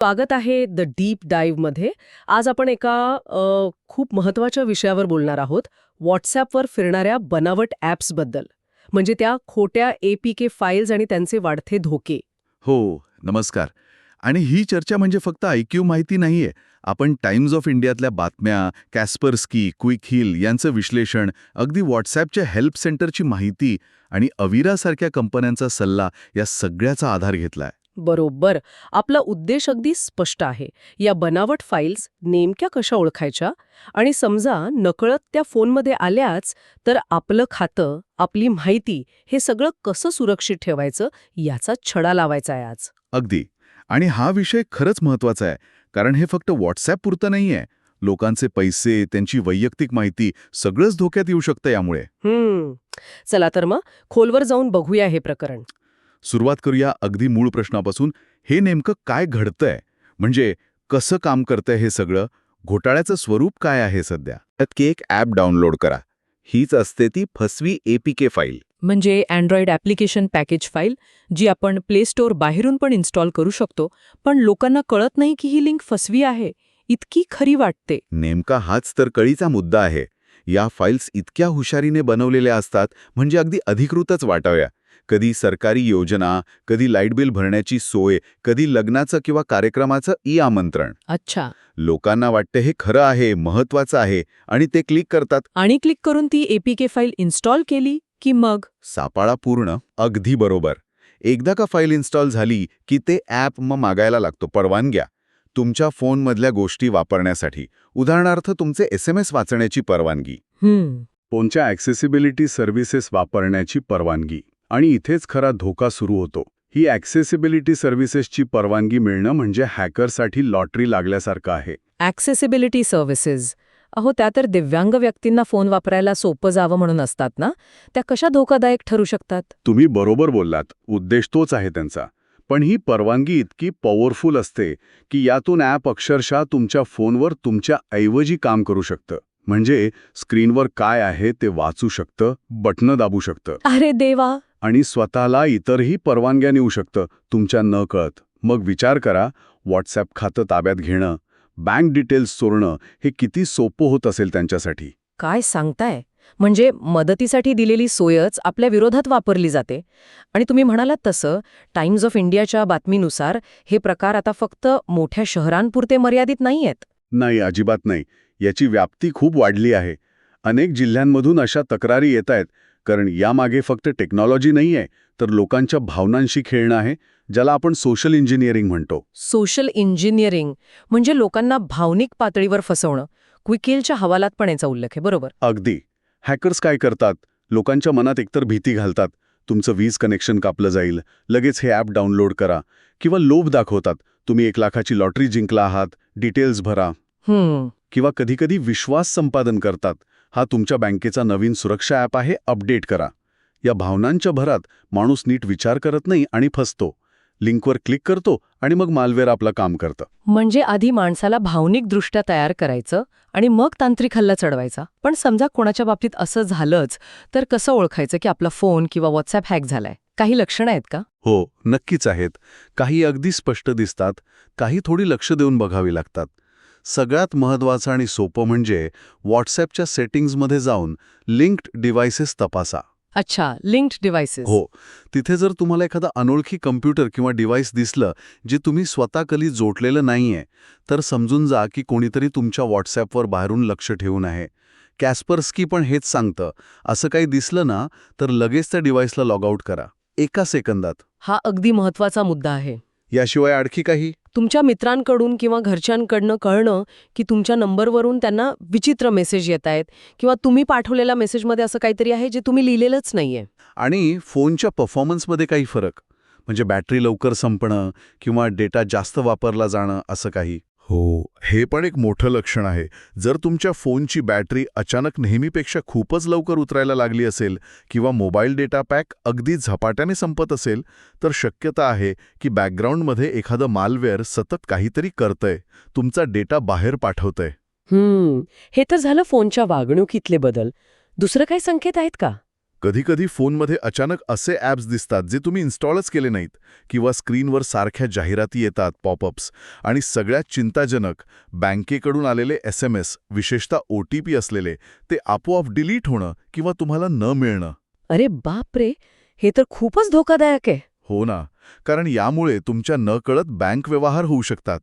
स्वागत आहे the deep डाईव्हमध्ये आज आपण एका खूप महत्त्वाच्या विषयावर बोलणार आहोत. व्हॉट्सॲपवर फिरणाऱ्या बनावट ॲप्सबद्दल म्हणजे त्या खोट्या ए पी के फाईल्स आणि त्यांचे वाढते धोके. हो नमस्कार. आणि ही चर्चा म्हणजे फक्त ऐक्यू माहिती नाहीये. आपण टाइम्स ऑफ इंडियातल्या बातम्या कॅस्पर्सकी क्विक हिल यांचं विश्लेषण अगदी व्हॉट्सॲपच्या हेल्प सेंटरची माहिती आणि अविरासारख्या कंपन्यांचा सल्ला या सगळ्याचा आधार घेतलाय. बरोबर. आपला उद्देश अगदी स्पष्ट आहे. या बनावट फाईल्स नेमक्या कशा ओळखायच्या? आणि समजा नकळत त्या फोनमध्ये आल्याच तर आपलं खातं आपली माहिती हे सगळं कसं सुरक्षित ठेवायचं याचा छडा लावायचा आहे आज. अगदी. आणि हा विषय खरंच महत्त्वाचा आहे. कारण हे फक्त व्हॉट्सॲप पुरतं नाहीये लोकांचे पैसे त्यांची वैयक्तिक माहिती सगळंच धोक्यात येऊ शकतं यामुळे. हम्म. चला तर मग खोलवर जाऊन बघूया हे प्रकरण. सुरुवात करूया अगदी मूळ प्रश्नापासून. हे नेमकं काय घडतंय? म्हणजे कसं काम करतंय हे सगळं? घोटाळ्याचं स्वरूप काय आहे सध्या? त्यात एक ॲप डाउनलोड करा. हीच असते ती फसवी एपीके फाईल. म्हणजे अँड्रॉइड ॲप्लिकेशन पॅकेज फाईल जी आपण प्ले स्टोअर बाहेरून पण इन्स्टॉल करू शकतो पण लोकांना कळत नाही की ही लिंक फसवी आहे. इतकी खरी वाटते. नेमका हाच तर कळीचा मुद्दा आहे. या फाईल्स इतक्या हुशारीने बनवलेल्या असतात म्हणजे अगदी अधिकृतच वाटाव्या. कधी सरकारी योजना कधी लाइट बिल भरण्याची सोय कधी लग्नाचं किंवा कार्यक्रमाचं ई आमंत्रण अच्छा. लोकांना वाटतं हे खरं आहे महत्वाचं आहे आणि ते क्लिक करतात. आणि क्लिक करून ती एपीके फाईल इन्स्टॉल केली की मग? सापाळा पूर्ण अगदी बरोबर. एकदा का फाईल इन्स्टॉल झाली की ते ॲप मग मागायला लागतो परवानग्या तुमच्या फोनमधल्या गोष्टी वापरण्यासाठी. उदाहरणार्थ तुमचे एस एम एस वाचण्याची परवानगी. फोनच्या ॲक्सेसिबिलिटी सर्व्हिसेस वापरण्याची परवानगी. आणि इथेच खरा धोका सुरू होतो. ही ॲक्सेसिबिलिटी सर्व्हिसेसची परवानगी मिळणं म्हणजे हॅकरसाठी लॉटरी लागल्यासारखं आहे. ॲक्सेसिबिलिटी सर्व्हिसेस अहो त्या तर दिव्यांग व्यक्तींना फोन वापरायला सोपं जावं म्हणून असतात ना? त्या कशा धोकादायक ठरू शकतात? तुम्ही बरोबर बोललात. उद्देश तोच आहे त्यांचा. पण ही परवानगी इतकी पॉवरफुल असते की यातून ॲप अक्षरशः तुमच्या फोनवर तुमच्या ऐवजी काम करू शकतं. म्हणजे स्क्रीनवर काय आहे ते वाचू शकतं बटणं दाबू शकतं. अरे देवा! आणि स्वतःला इतरही परवानग्या नेऊ शकतं तुमच्या न कळत. मग विचार करा व्हॉट्सॲप खातं ताब्यात घेणं बँक डिटेल्स चोरणं हे किती सोपं होत असेल त्यांच्यासाठी. काय सांगताय? म्हणजे मदतीसाठी दिलेली सोयच आपल्या विरोधात वापरली जाते. आणि तुम्ही म्हणालात तसं टाइम्स ऑफ इंडियाच्या बातमीनुसार हे प्रकार आता फक्त मोठ्या शहरांपुरते मर्यादित नाहीयेत. नाही अजिबात नाही. याची व्याप्ती खूप वाढली आहे. अनेक जिल्ह्यांमधून अशा तक्रारी येत आहेत कारण यामागे फक्त टेक्नॉलॉजी नाही आहे तर लोकांच्या भावनांशी खेळणं आहे ज्याला आपण सोशल इंजिनिअरिंग म्हणतो. सोशल इंजिनिअरिंग म्हणजे लोकांना भावनिक पातळीवर फसवणं. क्विकेलच्या हवालात पण याचा उल्लेख आहे बरोबर? अगदी. हॅकर्स काय करतात? लोकांच्या मनात एकतर भीती घालतात. तुमचं वीज कनेक्शन कापलं जाईल. लगेच हे ॲप डाउनलोड करा. किंवा लोभ दाखवतात. तुम्ही एक लाखाची लॉटरी जिंकला आहात. डिटेल्स भरा. किंवा कधीकधी विश्वास संपादन करतात. हा तुमच्या बँकेचा नवीन सुरक्षा ॲप आहे अपडेट करा. या भावनांच्या भरात माणूस नीट विचार करत नाही आणि फसतो. लिंकवर क्लिक करतो आणि मग मालवेअर आपलं काम करतं. म्हणजे आधी माणसाला भावनिकदृष्ट्या तयार करायचं आणि मग तांत्रिक हल्ला चढवायचा. पण समजा कोणाच्या बाबतीत असं झालंच तर कसं ओळखायचं की आपला फोन किंवा व्हॉट्सॲप हॅक झालाय? काही लक्षणं आहेत का? हो नक्कीच आहेत. काही अगदी स्पष्ट दिसतात. काही थोडी लक्ष देऊन बघावी लागतात. सगळ्यात महत्त्वाचं आणि सोपं म्हणजे व्हॉट्सॲपच्या सेटिंग्जमध्ये जाऊन लिंक्ड डिव्हायसेस तपासा. अच्छा लिंक्ड डिव्हायसेस हो तिथे जर तुम्हाला एखादा अनोळखी कम्प्युटर किंवा डिव्हाइस दिसलं जे तुम्ही स्वतः कली जोडलेलं नाहीये तर समजून जा की कोणीतरी तुमच्या व्हॉट्सॲपवर बाहेरून लक्ष ठेवून आहे. कॅस्परस्की पण हेच सांगतं असं काही दिसलं ना तर लगेच त्या डिव्हाइसला लॉग आउट करा. एका सेकंदात. हा अगदी महत्त्वाचा मुद्दा आहे. याशिवाय आणखी काही? तुमच्या मित्रांकडून किंवा घरच्यांकडनं कळणं की तुमच्या नंबरवरून त्यांना विचित्र मेसेज येत आहेत किंवा तुम्ही पाठवलेल्या मेसेजमध्ये असं काहीतरी आहे जे तुम्ही लिहिलेलंच नाहीये. आणि फोनच्या परफॉर्मन्समध्ये काही फरक? म्हणजे बॅटरी लवकर संपणं किंवा डेटा जास्त वापरला जाणं असं काही? हो हे पण एक मोठं लक्षण आहे. जर तुमच्या फोनची बॅटरी अचानक नेहमीपेक्षा खूपच लवकर उतरायला लागली असेल किंवा मोबाईल डेटा पॅक अगदी झपाट्याने संपत असेल तर शक्यता आहे की बॅकग्राऊंडमध्ये एखादं मालवेअर सतत काहीतरी करतंय तुमचा डेटा बाहेर पाठवतंय. हम्म हे तर झालं फोनच्या वागणुकीतले बदल. दुसरं काही संकेत आहेत का? कधीकधी फोनमध्ये अचानक असे ॲप्स दिसतात जे तुम्ही इन्स्टॉलच केले नाहीत किंवा स्क्रीनवर सारख्या जाहिराती येतात पॉपअप्स. आणि सगळ्यात चिंताजनक बँकेकडून आलेले एस एम एस विशेषतः ओ टी पी असलेले ते आपोआप डिलीट होणं किंवा तुम्हाला न मिळणं. अरे बापरे हे तर खूपच धोकादायक आहे. हो ना. कारण यामुळे तुमच्या नकळत बँक व्यवहार होऊ शकतात.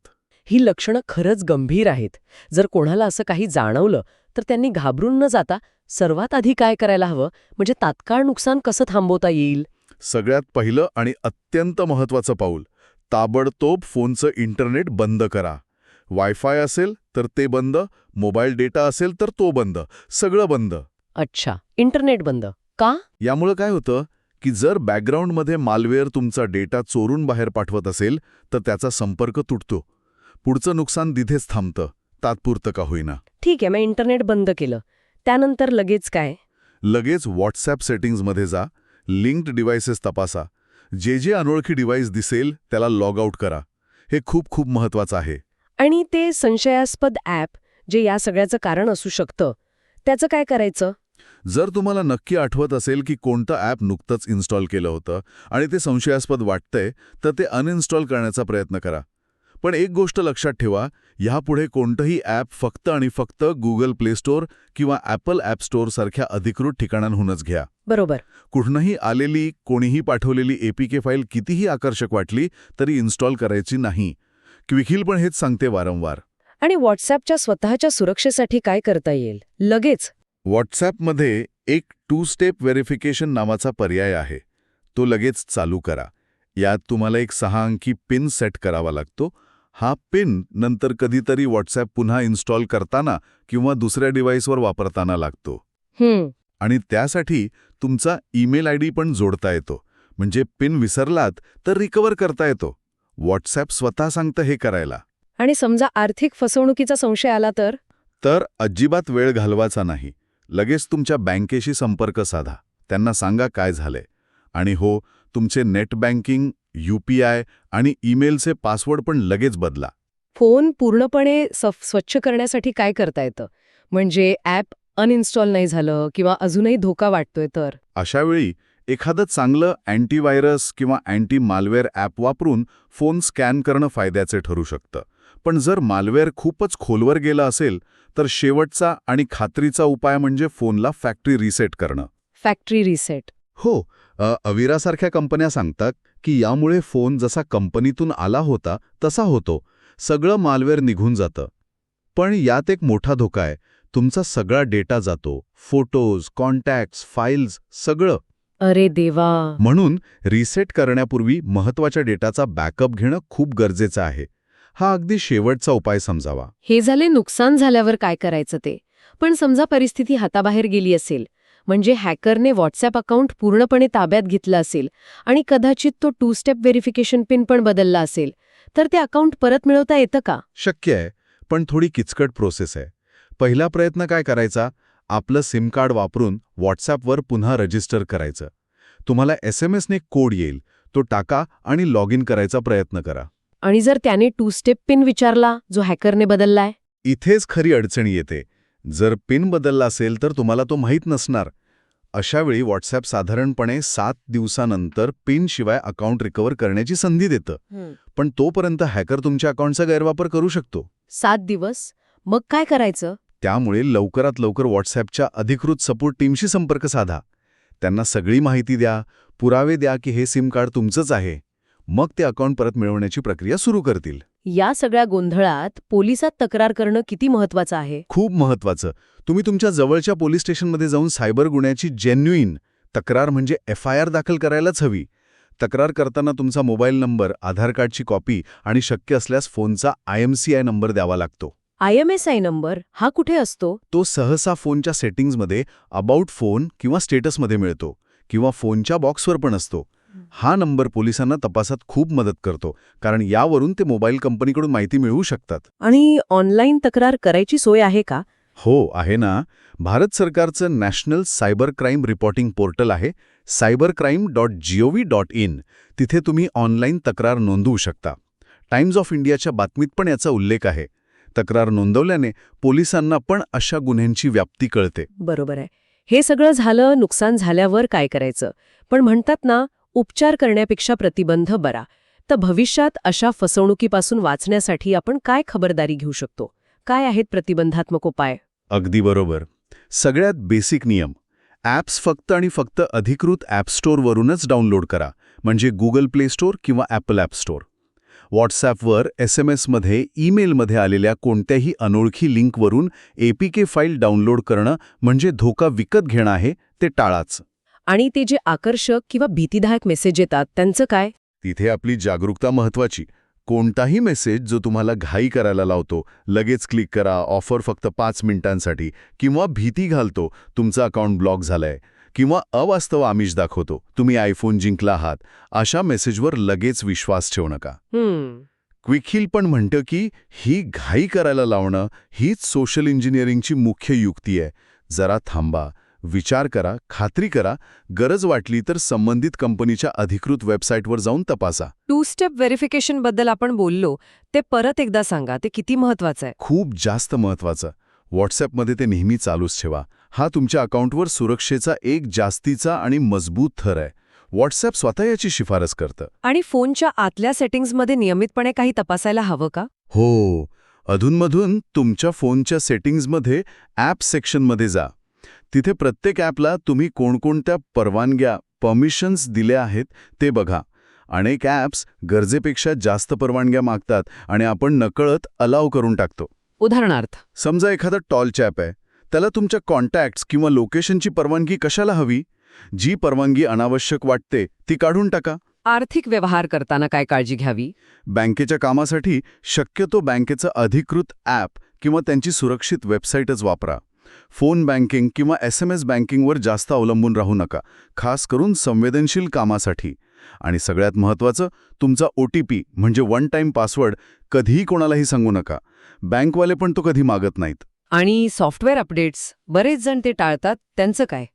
ही लक्षणं खरंच गंभीर आहेत. जर कोणाला असं काही जाणवलं तर त्यांनी घाबरून न जाता सर्वात आधी काय करायला हवं? म्हणजे तात्काळ नुकसान कसं थांबवता येईल? सगळ्यात पहिलं आणि अत्यंत महत्त्वाचं पाऊल ताबडतोब फोनचं इंटरनेट बंद करा. वायफाय असेल तर ते बंद मोबाईल डेटा असेल तर तो बंद सगळं बंद. अच्छा इंटरनेट बंद. का? यामुळं काय होतं की जर बॅकग्राऊंडमध्ये मालवेअर तुमचा डेटा चोरून बाहेर पाठवत असेल तर त्याचा संपर्क तुटतो. पुढचं नुकसान तिथेच थांबतं तात्पुरतं का होईना. ठीक आहे मग इंटरनेट बंद केलं. त्यानंतर लगेच काय? लगेच व्हॉट्सॲप सेटिंग्जमध्ये जा लिंक्ड डिव्हाइसेस तपासा. जे जे अनोळखी डिव्हाइस दिसेल त्याला लॉग आउट करा. हे खूप खूप महत्वाचं आहे. आणि ते संशयास्पद ॲप जे या सगळ्याचं कारण असू शकतं त्याचं काय करायचं? जर तुम्हाला नक्की आठवत असेल की कोणतं ॲप नुकतंच इन्स्टॉल केलं होतं आणि ते संशयास्पद वाटतंय तर ते अनइन्स्टॉल करण्याचा प्रयत्न करा. पण एक गोष्ट लक्षात ठेवा ह्यापुढे कोणतंही ॲप फक्त आणि फक्त गुगल प्ले स्टोअर किंवा ॲपल ॲप स्टोअरसारख्या अधिकृत ठिकाणांहूनच घ्या. बरोबर. कुठनंही आलेली कोणीही पाठवलेली एपीके फाईल कितीही आकर्षक वाटली तरी इन्स्टॉल करायची नाही. क्विखिल पण हेच सांगते वारंवार. आणि व्हॉट्सॲपच्या स्वतःच्या सुरक्षेसाठी काय करता येईल? लगेच. व्हॉट्सॲपमध्ये एक टू स्टेप व्हेरिफिकेशन नावाचा पर्याय आहे. तो लगेच चालू करा. यात तुम्हाला एक सहा अंकी पिन सेट करावा लागतो हा पिन नंतर कधीतरी व्हॉट्सॲप पुन्हा इन्स्टॉल करताना किंवा दुसऱ्या डिव्हाइसवर वापरताना लागतो. आणि त्यासाठी तुमचा ईमेल आय डी पण जोडता येतो. म्हणजे पिन विसरलात तर रिकवर करता येतो. व्हॉट्सॲप स्वतः सांगतं हे करायला. आणि समजा आर्थिक फसवणुकीचा संशय आला तर? तर अजिबात वेळ घालवायचा नाही. लगेच तुमच्या बँकेशी संपर्क साधा. त्यांना सांगा काय झालंय. आणि हो तुमचे net banking U P I आणि ईमेलचे पासवर्ड पण लगेच बदला. फोन पूर्णपणे स्वच्छ करण्यासाठी काय करता येतं? म्हणजे ॲप अनइन्स्टॉल नाही झालं किंवा अजूनही धोका वाटतोय तर? अशावेळी एखादं चांगलं अँटीव्हायरस किंवा अँटी मालवेअर ॲप वापरून फोन स्कॅन करणं फायद्याचे ठरू शकतं. पण जर मालवेअर खूपच खोलवर गेलं असेल तर शेवटचा आणि खात्रीचा उपाय म्हणजे फोनला फॅक्टरी रिसेट करणं. Factory reset. हो अविरासारख्या कंपन्या सांगतात की यामुळे फोन जसा कंपनीतून आला होता तसा होतो. सगळं मालवेअर निघून जातं. पण यात एक मोठा धोका आहे. तुमचा सगळा डेटा जातो. फोटोज कॉन्टॅक्ट्स फाईल्स सगळं. अरे देवा! म्हणून रिसेट करण्यापूर्वी महत्त्वाच्या डेटाचा बॅकअप घेणं खूप गरजेचं आहे. हा अगदी शेवटचा उपाय समजावा. हे झाले नुकसान झाल्यावर काय करायचं ते? पण समजा परिस्थिती हाताबाहेर गेली असेल म्हणजे हॅकरने व्हॉट्सॲप अकाउंट पूर्णपणे ताब्यात घेतलं असेल आणि कदाचित तो टू स्टेप व्हेरिफिकेशन पिन पण बदलला असेल. तर ते अकाउंट परत मिळवता येतं का? शक्य आहे पण थोडी किचकट प्रोसेस आहे. पहिला प्रयत्न काय करायचा? आपलं सिम कार्ड वापरून व्हॉट्सॲपवर पुन्हा रजिस्टर करायचं. तुम्हाला एस एम एसने कोड येईल तो टाका आणि लॉग इन करायचा प्रयत्न करा. आणि जर त्याने टू स्टेप पिन विचारला जो हॅकरने बदललाय? इथेच खरी अडचण येते. जर पिन बदलला असेल तर तुम्हाला तो माहीत नसणार. अशावेळी व्हॉट्सॲप साधारणपणे सात दिवसानंतर पिनशिवाय अकाउंट रिकवर करण्याची संधी देतं. पण तोपर्यंत हॅकर तुमच्या अकाउंटचा गैरवापर करू शकतो. सात दिवस? मग काय करायचं? त्यामुळे लवकरात लवकर व्हॉट्सॲपच्या अधिकृत सपोर्ट टीमशी संपर्क साधा. त्यांना सगळी माहिती द्या पुरावे द्या की हे सिम कार्ड तुमचंच आहे. मग ते अकाउंट परत मिळवण्याची प्रक्रिया सुरू करतील. या सगळ्या गोंधळात पोलिसात तक्रार करणं किती महत्वाचं आहे? खूप महत्वाचं तुम्ही तुमच्या जवळच्या पोलीस स्टेशनमध्ये जाऊन सायबर गुन्ह्याची जेन्युईन तक्रार म्हणजे एफ आय आर दाखल करायलाच हवी. तक्रार करताना तुमचा मोबाईल नंबर आधार कार्डची कॉपी आणि शक्य असल्यास फोनचा I M C I number द्यावा लागतो. I M S I number हा कुठे असतो? तो सहसा फोनच्या सेटिंग्जमध्ये अबाउट फोन किंवा स्टेटसमध्ये मिळतो किंवा फोनच्या बॉक्सवर पण असतो. हा नंबर पोलिसांना तपासात खूप मदत करतो कारण यावरून ते मोबाईल कंपनीकडून माहिती मिळवू शकतात. आणि ऑनलाईन तक्रार करायची सोय आहे का? हो आहे ना. भारत सरकारचं national cyber crime reporting portal आहे cyber crime dot G O V dot in तिथे तुम्ही ऑनलाईन तक्रार नोंदवू शकता. टाइम्स ऑफ इंडियाच्या बातमीत पण याचा उल्लेख आहे. तक्रार नोंदवल्याने पोलिसांना पण अशा गुन्ह्यांची व्याप्ती कळते. बरोबर आहे. हे सगळं झालं नुकसान झाल्यावर काय करायचं? पण म्हणतात ना उपचार करण्यापेक्षा प्रतिबंध बरा. तर भविष्यात अशा फसवणुकीपासून वाचण्यासाठी आपण काय खबरदारी घेऊ शकतो? काय आहेत प्रतिबंधात्मक उपाय? अगदी बरोबर. सगळ्यात बेसिक नियम. ॲप्स फक्त आणि फक्त अधिकृत ॲप स्टोअरवरूनच डाउनलोड करा. म्हणजे गुगल प्ले स्टोअर किंवा ॲपल ॲप स्टोअर व्हॉट्सॲपवर एस एम एसमध्ये ईमेलमध्ये आलेल्या कोणत्याही अनोळखी लिंकवरून एपीके फाईल डाउनलोड करणं म्हणजे धोका विकत घेणं आहे ते टाळाच. आणि ते जे आकर्षक किंवा भीतीदायक मेसेज येतात त्यांचं काय? तिथे आपली जागरूकता महत्वाची. कोणताही मेसेज जो तुम्हाला घाई करायला लावतो लगेच क्लिक करा ऑफर फक्त पाच मिनिटांसाठी किंवा भीती घालतो तुमचं अकाउंट ब्लॉक झालंय किंवा अवास्तव आमिष दाखवतो तुम्ही आयफोन जिंकला आहात अशा मेसेजवर लगेच विश्वास ठेवू नका. क्विकहिल पण म्हणतं की ही घाई करायला लावणं हीच सोशल इंजिनिअरिंगची मुख्य युक्ती आहे. जरा थांबा. विचार करा खात्री करा गरज वाटली तर संबंधित कंपनीच्या अधिकृत वेबसाईटवर जाऊन तपासा. टू स्टेप व्हेरिफिकेशनबद्दल आपण बोललो ते परत एकदा सांगा ते किती महत्वाचं आहे? खूप जास्त महत्वाचं व्हॉट्सॲपमध्ये ते नेहमी चालूच ठेवा. हा तुमच्या अकाउंटवर सुरक्षेचा एक जास्तीचा आणि मजबूत थर आहे. व्हॉट्सॲप स्वतः याची शिफारस करतं. आणि फोनच्या आतल्या सेटिंग्जमध्ये नियमितपणे काही तपासायला हवं का? हो. अधूनमधून तुमच्या फोनच्या सेटिंग्जमध्ये ॲप सेक्शनमध्ये जा. तिथे प्रत्येक ॲपला तुम्ही कोणकोणत्या परवानग्या परमिशन्स दिल्या आहेत ते बघा. अनेक ॲप्स गरजेपेक्षा जास्त परवानग्या मागतात आणि आपण नकळत अलाव करून टाकतो. उदाहरणार्थ. समजा एखादा टॉर्च ॲप आहे. त्याला तुमच्या कॉन्टॅक्ट्स किंवा लोकेशनची परवानगी कशाला हवी? जी परवानगी अनावश्यक वाटते ती काढून टाका. आर्थिक व्यवहार करताना काय काळजी घ्यावी? बँकेच्या कामासाठी शक्यतो बँकेचं अधिकृत ॲप किंवा त्यांची सुरक्षित वेबसाईटच वापरा. फोन बँकिंग किंवा एस एम एस बँकिंगवर जास्त अवलंबून राहू नका खास करून संवेदनशील कामासाठी. आणि सगळ्यात महत्त्वाचं तुमचा ओ टी पी म्हणजे वन टाईम पासवर्ड कधीही कोणालाही सांगू नका. बँकवाले पण तो कधी मागत नाहीत. आणि सॉफ्टवेअर अपडेट्स बरेच जण ते टाळतात त्यांचं काय?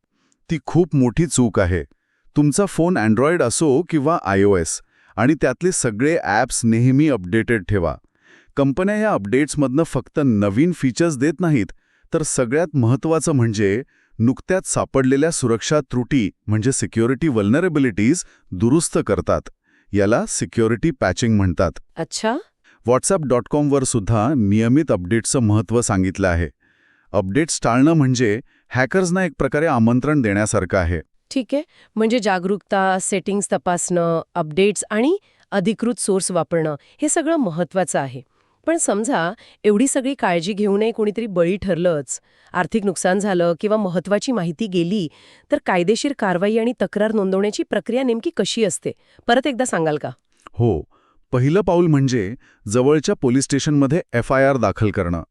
ती खूप मोठी चूक आहे. तुमचा फोन अँड्रॉइड असो किंवा आय ओ एस आणि त्यातले सगळे ॲप्स नेहमी अपडेटेड ठेवा. कंपन्या या अपडेट्समधनं फक्त नवीन फीचर्स देत नाहीत तर सगळ्यात महत्त्वाचं म्हणजे नुकत्याच सापडलेल्या सुरक्षा त्रुटी म्हणजे सिक्युरिटी वल्नरेबिलिटीज दुरुस्त करतात. याला सिक्युरिटी पॅचिंग म्हणतात. अच्छा. व्हॉट्सअप डॉट कॉमवर सुद्धा नियमित अपडेट्सचं महत्त्व सांगितलं आहे. अपडेट्स टाळणं म्हणजे हॅकर्सना एक प्रकारे आमंत्रण देण्यासारखं आहे. ठीक आहे. म्हणजे जागरूकता सेटिंग्स तपासणं अपडेट्स आणि अधिकृत सोर्स वापरणं हे सगळं महत्त्वाचं आहे. पण समजा एवढी सगळी काळजी घेऊनही कोणीतरी बळी ठरलंच आर्थिक नुकसान झालं किंवा महत्त्वाची माहिती गेली तर कायदेशीर कारवाई आणि तक्रार नोंदवण्याची प्रक्रिया नेमकी कशी असते? परत एकदा सांगाल का? हो. पहिलं पाऊल म्हणजे जवळच्या पोलीस स्टेशनमध्ये एफ आय आर दाखल करणं.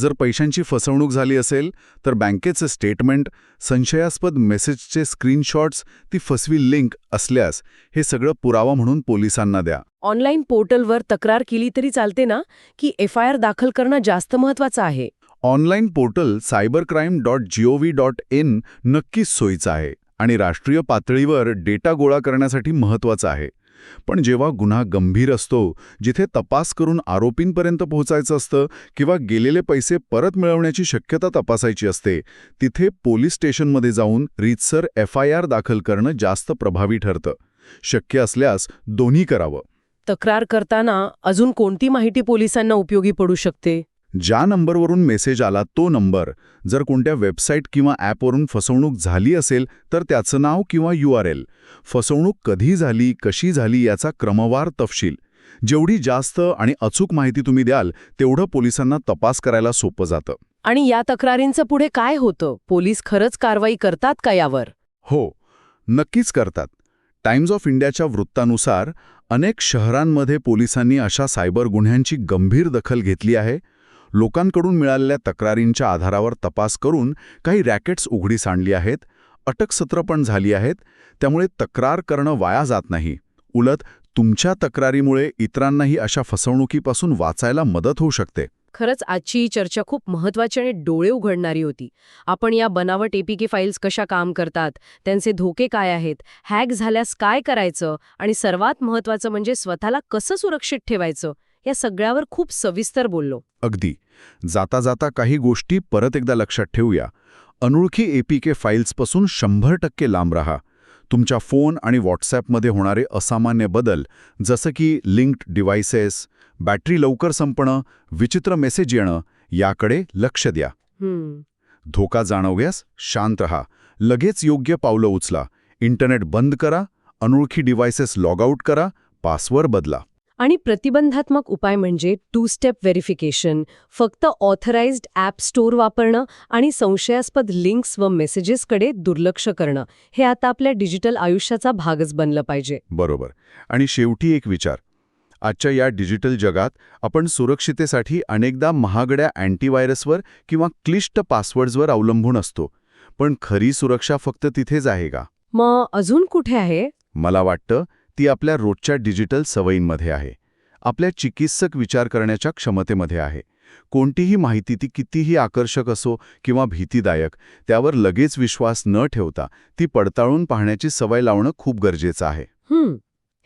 जर पैशांची फसवणूक झाली असेल तर बँकेचं स्टेटमेंट संशयास्पद मेसेजचे स्क्रीनशॉट्स ती फसवी लिंक असल्यास हे सगळं पुरावा म्हणून पोलिसांना द्या. ऑनलाईन पोर्टलवर तक्रार केली तरी चालते ना की एफ दाखल करणं जास्त महत्त्वाचं आहे? Online portal cyber crime dot G O V dot in नक्कीच सोयीचं आहे आणि राष्ट्रीय पातळीवर डेटा गोळा करण्यासाठी महत्त्वाचं आहे. पण जेव्हा गुन्हा गंभीर असतो जिथे तपास करून आरोपींपर्यंत पोहोचायचं असतं किंवा गेलेले पैसे परत मिळवण्याची शक्यता तपासायची असते तिथे पोलीस स्टेशनमध्ये जाऊन रीतसर एफ आय आर दाखल करणं जास्त प्रभावी ठरतं. शक्य असल्यास दोन्ही करावं. तक्रार करताना अजून कोणती माहिती पोलिसांना उपयोगी पडू शकते? ज्या नंबरवरून मेसेज आला तो नंबर. जर कोणत्या वेबसाईट किंवा ॲपवरून फसवणूक झाली असेल तर त्याचं नाव किंवा यू आर एल. फसवणूक कधी झाली कशी झाली याचा क्रमवार तपशील. जेवढी जास्त आणि अचूक माहिती तुम्ही द्याल तेवढं पोलिसांना तपास करायला सोपं जातं. आणि या तक्रारींचं पुढे काय होतं? पोलीस खरंच कारवाई करतात का यावर? हो नक्कीच करतात. टाइम्स ऑफ इंडियाच्या वृत्तानुसार अनेक शहरांमध्ये पोलिसांनी अशा सायबर गुन्ह्यांची गंभीर दखल घेतली आहे. लोकांकडून मिळालेल्या तक्रारींच्या आधारावर तपास करून काही रॅकेट्स उघडीस आणली आहेत अटक सत्र पण झाली आहेत त्यामुळे तक्रार करणं वाया जात नाही. उलट तुमच्या तक्रारीमुळे इतरांनाही अशा फसवणुकीपासून वाचायला मदत होऊ शकते. खरंच आजची ही चर्चा खूप महत्वाची आणि डोळे उघडणारी होती. आपण या बनावट एपीके फाईल्स कशा काम करतात त्यांचे धोके काय आहेत हॅक झाल्यास काय करायचं आणि सर्वात महत्वाचं म्हणजे स्वतःला कसं सुरक्षित ठेवायचं? या सगळ्यावर खूप सविस्तर बोललो. अगदी. जाता जाता काही गोष्टी परत एकदा लक्षात ठेवूया. अनोळखी एपीके फाईल्सपासून शंभर टक्के लांब राहा. तुमच्या फोन आणि व्हॉट्सॲपमध्ये होणारे असामान्य बदल जसं की लिंक्ड डिव्हायसेस बॅटरी लवकर संपणं विचित्र मेसेज येणं याकडे लक्ष द्या. धोका जाणवल्यास शांत रहा. लगेच योग्य पावलं उचला. इंटरनेट बंद करा. अनोळखी डिव्हायसेस लॉग आऊट करा. पासवर्ड बदला. आणि प्रतिबंधात्मक उपाय म्हणजे टू स्टेप व्हेरिफिकेशन फक्त ऑथराइज्ड ॲप स्टोअर वापरणं आणि संशयास्पद लिंक्स व मेसेजेसकडे दुर्लक्ष करणं. हे आता आपल्या डिजिटल आयुष्याचा भागच बनलं पाहिजे. बरोबर. आणि शेवटी एक विचार. आजच्या या डिजिटल जगात आपण सुरक्षितेसाठी अनेकदा महागड्या अँटीव्हायरसवर किंवा क्लिष्ट पासवर्ड्सवर अवलंबून असतो. पण खरी सुरक्षा फक्त तिथेच आहे का? मग अजून कुठे आहे? मला वाटतं ती आपल्या रोजच्या डिजिटल सवयींमध्ये आहे. आपल्या चिकित्सक विचार करण्याच्या क्षमतेमध्ये आहे. कोणतीही माहिती ती कितीही आकर्षक असो किंवा भीतीदायक त्यावर लगेच विश्वास न ठेवता ती पडताळून पाहण्याची सवय लावणं खूप गरजेचं आहे.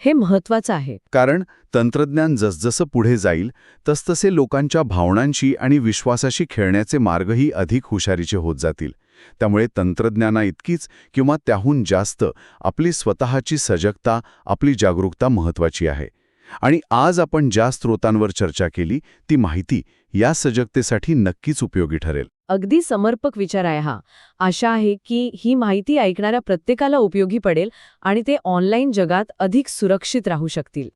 हे महत्वाचं आहे. कारण तंत्रज्ञान जसजसं पुढे जाईल तसतसे लोकांच्या भावनांशी आणि विश्वासाशी खेळण्याचे मार्गही अधिक हुशारीचे होत जातील. त्यामुळे तंत्रज्ञाना इतकीच किंवा त्याहून जास्त आपली स्वतःची सजगता आपली जागरूकता महत्वाची आहे. आणि आज आपण ज्या स्रोतांवर चर्चा केली ती माहिती या सजगतेसाठी नक्कीच उपयोगी ठरेल. अगदी समर्पक विचार आहे हा. आशा आहे की ही माहिती ऐकणाऱ्या प्रत्येकाला उपयोगी पडेल आणि ते ऑनलाईन जगात अधिक सुरक्षित राहू शकतील.